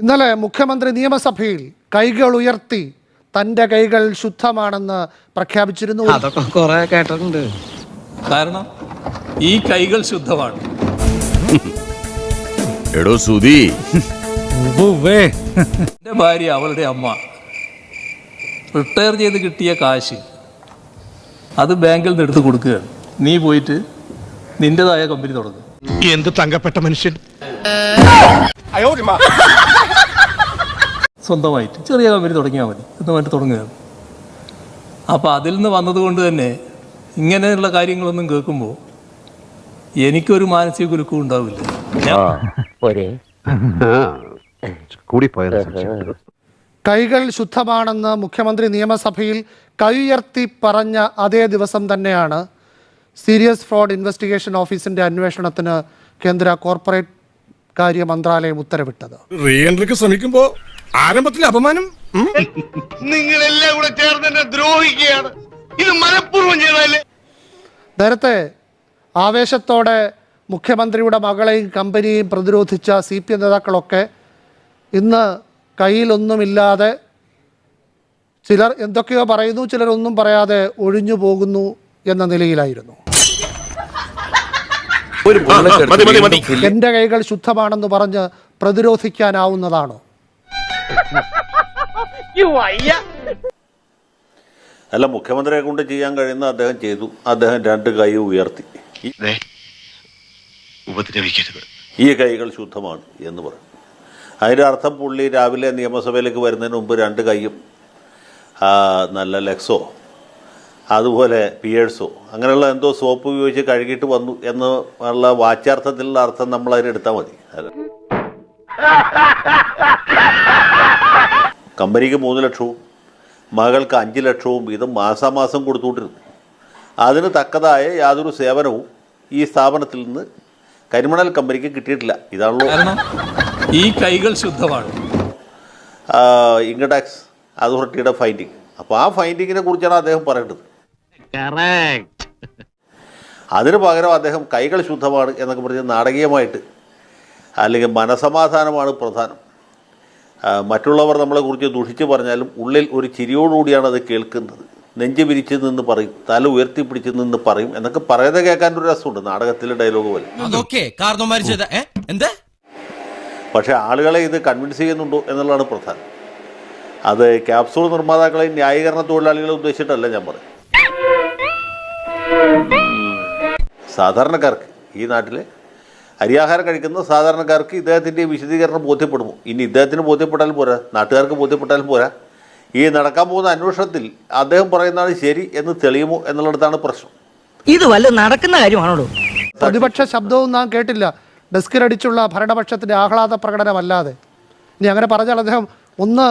ഇന്നലെ മുഖ്യമന്ത്രി നിയമസഭയിൽ കൈകൾ ഉയർത്തി തന്റെ കൈകൾ ശുദ്ധമാണെന്ന് പ്രഖ്യാപിച്ചിരുന്നു. അതൊക്കെ കുറെ കേട്ടിട്ടുണ്ട്. കാരണം ഈ കൈകൾ ശുദ്ധമാണ്. എടോ സുധി. എന്റെ ഭാര്യ അവളുടെ അമ്മ റിട്ടയർ ചെയ്ത് കിട്ടിയ കാശ് അത് ബാങ്കിൽ നിന്ന് എടുത്ത് കൊടുക്കുകയാണ്. നീ പോയിട്ട് നിന്റെതായ കമ്പനി തുടങ്ങും. എന്ത് തങ്കപ്പെട്ട മനുഷ്യൻ? സ്വന്തമായിട്ട് ചെറിയ കമ്പനി തുടങ്ങിയാൽ മതി. സ്വന്തമായിട്ട് തുടങ്ങുകയാണ് അപ്പോൾ അതിൽ നിന്ന് വന്നതുകൊണ്ട് തന്നെ ഇങ്ങനെയുള്ള കാര്യങ്ങളൊന്നും കേൾക്കുമ്പോൾ എനിക്കൊരു മാനസിക കുലുക്കവും ഉണ്ടാവില്ല. കൈകൾ ശുദ്ധമാണെന്ന് മുഖ്യമന്ത്രി നിയമസഭയിൽ കൈയർത്തി പറഞ്ഞ അതേ ദിവസം തന്നെയാണ് സീരിയസ് ഫ്രോഡ് ഇൻവെസ്റ്റിഗേഷൻ ഓഫീസിന്റെ അന്വേഷണത്തിന് കേന്ദ്ര കോർപ്പറേറ്റ് കാര്യ മന്ത്രാലയം ഉത്തരവിട്ടത്. റീഎൻട്രിക്ക് ശ്രമിക്കുമ്പോ ആരംഭത്തിൽ അപമാനം? നിങ്ങളെല്ലാം കൂടെ ചേർന്ന് എന്നെ ദ്രോഹിക്കുകയാണ്. ഇത് മനഃപൂർവം ചെയ്തതല്ലേ നേരത്തെ ആവേശത്തോടെ മുഖ്യമന്ത്രിയുടെ മകളെയും കമ്പനിയും പ്രതിരോധിച്ച സി പി എം നേതാക്കളൊക്കെ ഇന്ന് കയ്യിലൊന്നുമില്ലാതെ ചിലർ എന്തൊക്കെയോ പറയുന്നു ചിലർ ഒന്നും പറയാതെ ഒഴിഞ്ഞു പോകുന്നു എന്ന നിലയിലായിരുന്നു. എന്റെ കൈകൾ ശുദ്ധമാണെന്ന് പറഞ്ഞ് പ്രതിരോധിക്കാനാവുന്നതാണോ? അല്ല മുഖ്യമന്ത്രിയെ കൊണ്ട് ചെയ്യാൻ കഴിയുന്ന അദ്ദേഹം ചെയ്തു. അദ്ദേഹം രണ്ട് കൈ ഉയർത്തി. ഈ- ഉപദ്രവിക്കരുത്. ഈ കൈകൾ ശുദ്ധമാണ് എന്ന് പറഞ്ഞു. അതിന്റെ അർത്ഥം പുള്ളി രാവിലെ നിയമസഭയിലേക്ക് വരുന്നതിന് മുമ്പ് രണ്ട് കൈയും നല്ല ലെക്സോ അതുപോലെ പിയേഴ്സോ. അങ്ങനെയുള്ള എന്തോ സോപ്പ് ഉപയോഗിച്ച് കഴുകിയിട്ട് വന്നു എന്ന് ഉള്ള വാച്യാർത്ഥത്തിലുള്ള അർത്ഥം നമ്മൾ അതിനെടുത്താൽ മതി. കമ്പനിക്ക് മൂന്ന് ലക്ഷവും മകൾക്ക് അഞ്ച് ലക്ഷവും വീതം മാസാമാസം കൊടുത്തുകൊണ്ടിരുന്നു. അതിന് തക്കതായ യാതൊരു സേവനവും ഈ സ്ഥാപനത്തിൽ നിന്ന് കരിമണൽ കമ്പനിക്ക് കിട്ടിയിട്ടില്ല. ഇതാണല്ലോ. ഈ കൈകൾ ശുദ്ധമാണ്. ഇൻകം ടാക്സ് അതോറിറ്റിയുടെ ഫൈൻഡിങ്. അപ്പോൾ ആ ഫൈൻഡിങ്ങിനെ കുറിച്ചാണ് അദ്ദേഹം പറയേണ്ടത്. അതിന് പകരം അദ്ദേഹം കൈകൾ ശുദ്ധമാണ് എന്നൊക്കെ പറഞ്ഞ് നാടകീയമായിട്ട് അല്ലെങ്കിൽ മനസമാധാനമാണ് പ്രധാനം. മറ്റുള്ളവർ നമ്മളെക്കുറിച്ച് ദുഷിച്ച് പറഞ്ഞാലും ഉള്ളിൽ ഒരു ചിരിയോടുകൂടിയാണ് അത് കേൾക്കുന്നത്. നെഞ്ച് പിരിച്ചു നിന്ന് പറയും തല ഉയർത്തി ഉയർത്തിപ്പിടിച്ച് നിന്ന് പറയും എന്നൊക്കെ പറയുന്നത് കേൾക്കാൻ ഒരു രസമുണ്ട് നാടകത്തിലെ ഡയലോഗ് പോലെ. പക്ഷെ ആളുകളെ ഇത് കൺവിൻസ് ചെയ്യുന്നുണ്ടോ എന്നുള്ളതാണ് പ്രധാനം. അത് ക്യാപ്സൂൾ നിർമ്മാതാക്കളെ ന്യായീകരണ തൊഴിലാളികളെ ഉദ്ദേശിച്ചിട്ടല്ല ഞാൻ പറയും സാധാരണക്കാർക്ക് ഈ നാട്ടിലെ അരിയാഹാരം കഴിക്കുന്ന സാധാരണക്കാർക്ക് ഇദ്ദേഹത്തിന്റെ വിശദീകരണം ബോധ്യപ്പെടുമോ? ഇനി ഇദ്ദേഹത്തിന് ബോധ്യപ്പെട്ടാലും പോരാ നാട്ടുകാർക്ക് ബോധ്യപ്പെട്ടാലും പോരാ. ഈ നടക്കാൻ പോകുന്ന അന്വേഷണത്തിൽ അദ്ദേഹം പറയുന്നതാണ് ശരി എന്ന് തെളിയുമോ എന്നുള്ളിടത്താണ് പ്രശ്നം. ഇത് വല്ല നടക്കുന്ന കാര്യമാണോ പ്രതിപക്ഷ ശബ്ദവും നാം കേട്ടില്ല. ഡെസ്കിലടിച്ചുള്ള ഭരണപക്ഷത്തിന്റെ ആഹ്ലാദ പ്രകടനമല്ലാതെ. ഇനി അങ്ങനെ പറഞ്ഞാൽ അദ്ദേഹം ഒന്ന്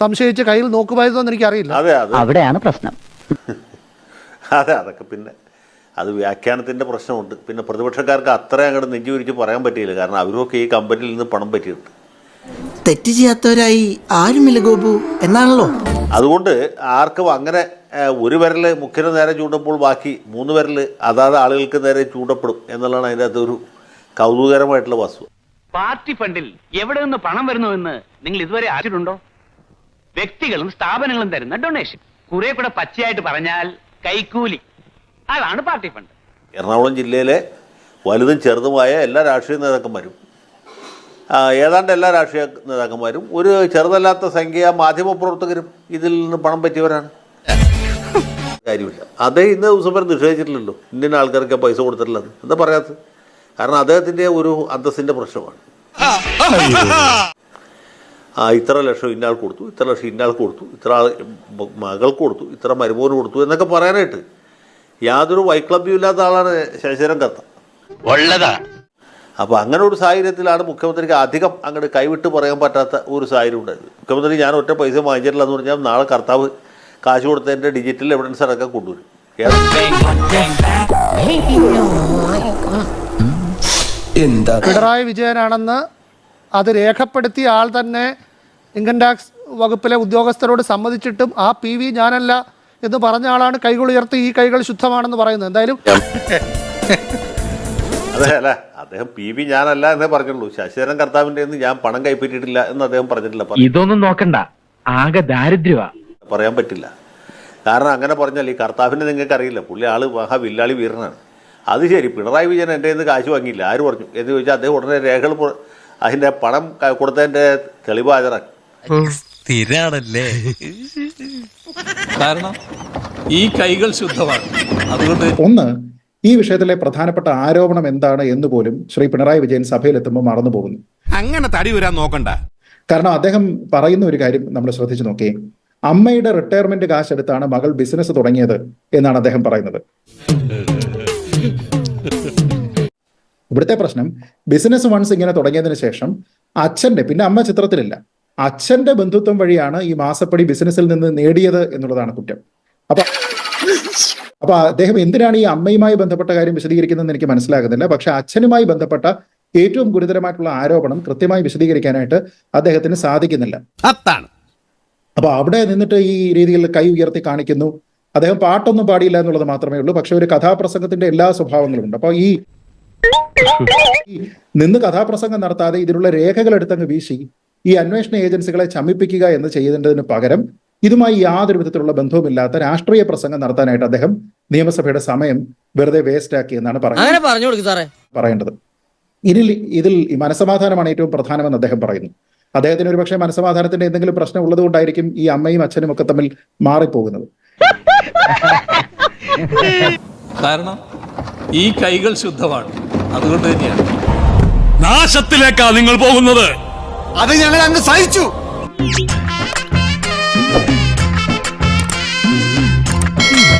സംശയിച്ച് കയ്യിൽ നോക്കുമായിരുന്നു എന്ന് എനിക്കറിയില്ല. അതെ അത്. അവിടെയാണ് പ്രശ്നം. അതെ അതൊക്കെ പിന്നെ അത് വ്യാഖ്യാനത്തിന്റെ പ്രശ്നമുണ്ട്. പിന്നെ പ്രതിപക്ഷക്കാർക്ക് അത്ര അങ്ങോട്ട് നെഞ്ചു വിരിച്ച് പറയാൻ പറ്റിയില്ല. കാരണം അവരൊക്കെ ഈ കമ്പനിയിൽ നിന്ന് പണം പറ്റിയിട്ടുണ്ട്. തെറ്റ് ചെയ്യാത്തവരായി ആരുമില്ല ഗോപു എന്നാണല്ലോ? അതുകൊണ്ട് ആർക്കും അങ്ങനെ ഒരു വിരൽ മുഖ്യന് നേരെ ചൂണ്ടുമ്പോൾ ബാക്കി മൂന്ന് വിരൽ അതാത് ആളുകൾക്ക് നേരെ ചൂണ്ടപ്പെടും എന്നുള്ളതാണ് അതിന്റെ അകത്തൊരു കൗതുകകരമായിട്ടുള്ള വസ്തു. പാർട്ടി ഫണ്ടിൽ എവിടെ നിന്ന് പണം വരുന്നുവെന്ന് നിങ്ങൾ ഇതുവരെ അറിഞ്ഞിട്ടുണ്ടോ? വ്യക്തികളും സ്ഥാപനങ്ങളും തരുന്ന ഡൊണേഷൻ. കുറെ കൂടെ പച്ചയായിട്ട് പറഞ്ഞാൽ കൈക്കൂലി. അതാണ് പാർട്ടി ഫണ്ട്. എറണാകുളം ജില്ലയിലെ വലുതും ചെറുതുമായ എല്ലാ രാഷ്ട്രീയ നേതാക്കന്മാരും ഏതാണ്ട് എല്ലാ രാഷ്ട്രീയ നേതാക്കന്മാരും ഒരു ചെറുതല്ലാത്ത സംഖ്യ മാധ്യമപ്രവർത്തകരും ഇതിൽ നിന്ന് പണം പറ്റിയവരാണ്. കാര്യമില്ല. അതേ ഇന്ന് ദിവസം വരെ നിഷേധിച്ചിട്ടില്ലല്ലോ. ഇന്ത്യൻ ആൾക്കാർക്ക് പൈസ കൊടുത്തിട്ടില്ലെന്ന് എന്താ പറയാത്തത്? കാരണം അദ്ദേഹത്തിന്റെ ഒരു അന്തസ്സിന്റെ പ്രശ്നമാണ്. ആ. ഇത്ര ലക്ഷം ഇന്നാൾ കൊടുത്തു ഇത്ര ലക്ഷം ഇന്നാൾ കൊടുത്തു ഇത്ര മകൾ മകൾക്ക് കൊടുത്തു ഇത്ര മരുമോന് കൊടുത്തു എന്നൊക്കെ പറയാനായിട്ട് യാതൊരു വൈക്ലബ്യം ഇല്ലാത്ത ആളാണ് ശശിധരൻ കത്ത ഉള്ളതാ അപ്പോൾ അങ്ങനെ ഒരു സാഹചര്യത്തിലാണ് മുഖ്യമന്ത്രിക്ക് അധികം അങ്ങോട്ട് കൈവിട്ട് പറയാൻ പറ്റാത്ത ഒരു സാഹചര്യം ഉണ്ടായത്. മുഖ്യമന്ത്രി ഞാൻ ഒറ്റ പൈസ വാങ്ങിച്ചിട്ടില്ല എന്ന് പറഞ്ഞാൽ നാളെ കർത്താവ് കാശ് കൊടുത്തതിന്റെ ഡിജിറ്റൽ എവിഡൻസ് അടക്കം കൊണ്ടുവരും. എന്താ? പിണറായി വിജയനാണെന്ന് അത് രേഖപ്പെടുത്തിയ ആൾ തന്നെ ഇൻകം ടാക്സ് വകുപ്പിലെ ഉദ്യോഗസ്ഥരോട് സമ്മതിച്ചിട്ടും ആ പി വി ഞാനല്ല എന്ന് പറഞ്ഞ ആളാണ് കൈകൾ ഉയർത്തി ഈ കൈകൾ ശുദ്ധമാണെന്ന് പറയുന്നത്. എന്തായാലും അതെ അല്ല അദ്ദേഹം പി വി ഞാനല്ല എന്നേ പറഞ്ഞുള്ളൂ. ശശിധരൻ കർത്താവിന്റെ നിന്ന് ഞാൻ പണം കൈപ്പറ്റിയിട്ടില്ല എന്ന് അദ്ദേഹം പറഞ്ഞിട്ടില്ല. ഇതൊന്നും നോക്കണ്ട. ആകെ ദാരിദ്ര്യ പറയാൻ പറ്റില്ല. കാരണം അങ്ങനെ പറഞ്ഞാൽ ഈ കർത്താവിനെ നിങ്ങൾക്ക് അറിയില്ല പുള്ളി ആൾ മഹാ വില്ലാളി വീരനാണ്. അത് ശരി പിണറായി വിജയൻ എന്റെ നിന്ന് കാശ് വാങ്ങിയില്ല. ആര് പറഞ്ഞു? എന്ന് ചോദിച്ചാൽ അദ്ദേഹം ഉടനെ രേഖകൾ അതിന്റെ പണം കൊടുത്തതിന്റെ തെളിവാചറ സ്ഥിരാണല്ലേ കാരണം ഈ കൈകൾ ശുദ്ധമാണ്. അതുകൊണ്ട് ഒന്ന് ഈ വിഷയത്തിലെ പ്രധാനപ്പെട്ട ആരോപണം എന്താണ് എന്ന് പോലും ശ്രീ പിണറായി വിജയൻ സഭയിലെത്തുമ്പോൾ മറന്നു പോകുന്നു. അങ്ങനെ തടി വരാൻ നോക്കണ്ട. കാരണം അദ്ദേഹം പറയുന്ന ഒരു കാര്യം നമ്മൾ ശ്രദ്ധിച്ചു നോക്കിയേ അമ്മയുടെ റിട്ടയർമെന്റ് കാശെടുത്താണ് മകൾ ബിസിനസ് തുടങ്ങിയത് എന്നാണ് അദ്ദേഹം പറയുന്നത്. ഇവിടുത്തെ പ്രശ്നം ബിസിനസ് വൺസ് ഇങ്ങനെ തുടങ്ങിയതിന് ശേഷം അച്ഛന്റെ പിന്നെ അമ്മ ചിത്രത്തിലില്ല. അച്ഛന്റെ ബന്ധുത്വം വഴിയാണ് ഈ മാസപ്പടി ബിസിനസ്സിൽ നിന്ന് നേടിയത് എന്നുള്ളതാണ് കുറ്റം. അപ്പൊ അപ്പൊ അദ്ദേഹം എന്തിനാണ് ഈ അമ്മയുമായി ബന്ധപ്പെട്ട കാര്യം വിശദീകരിക്കുന്നതെന്ന് എനിക്ക് മനസ്സിലാകുന്നില്ല. പക്ഷെ അച്ഛനുമായി ബന്ധപ്പെട്ട ഏറ്റവും ഗുരുതരമായിട്ടുള്ള ആരോപണം കൃത്യമായി വിശദീകരിക്കാനായിട്ട് അദ്ദേഹത്തിന് സാധിക്കുന്നില്ല. അതാണ്. അപ്പൊ അവിടെ നിന്നിട്ട് ഈ രീതിയിൽ കൈ ഉയർത്തി കാണിക്കുന്നു. അദ്ദേഹം പാട്ടൊന്നും പാടിയില്ല എന്നുള്ളത് മാത്രമേ ഉള്ളൂ. പക്ഷെ ഒരു കഥാപ്രസംഗത്തിന്റെ എല്ലാ സ്വഭാവങ്ങളും ഉണ്ട് അപ്പൊ ഈ ഈ നിന്ന് കഥാപ്രസംഗം നടത്താതെ ഇതിനുള്ള രേഖകൾ എടുത്തങ്ങ് വീശി ഈ അന്വേഷണ ഏജൻസികളെ ചമിപ്പിക്കുക എന്ന് ചെയ്യുന്നതിന് പകരം ഇതുമായി യാതൊരു വിധത്തിലുള്ള ബന്ധവുമില്ലാത്ത രാഷ്ട്രീയ പ്രസംഗം നടത്താനായിട്ട് അദ്ദേഹം നിയമസഭയുടെ സമയം വെറുതെ വേസ്റ്റ് ആക്കി എന്നാണ് പറയുന്നത്. അങ്ങനെ പറഞ്ഞു കൊടുക്കും സാറേ. പറയേണ്ടത്. ഇതിൽ ഇതിൽ ഈ മനസമാധാനമാണ് ഏറ്റവും പ്രധാനമെന്ന് അദ്ദേഹം പറയുന്നു. അദ്ദേഹത്തിന് ഒരുപക്ഷെ മനസമാധാനത്തിന്റെ എന്തെങ്കിലും പ്രശ്നം ഉള്ളതുകൊണ്ടായിരിക്കും ഈ അമ്മയും അച്ഛനും ഒക്കെ തമ്മിൽ മാറിപ്പോകുന്നത്. കാരണം ഈ കൈകൾ ശുദ്ധമാണ്. അതുകൊണ്ട് തന്നെയാണ്. നാശത്തിലേക്കാ നിങ്ങൾ പോകുന്നത്. അത് ഞങ്ങൾ അങ്ങ് സഹിച്ചു.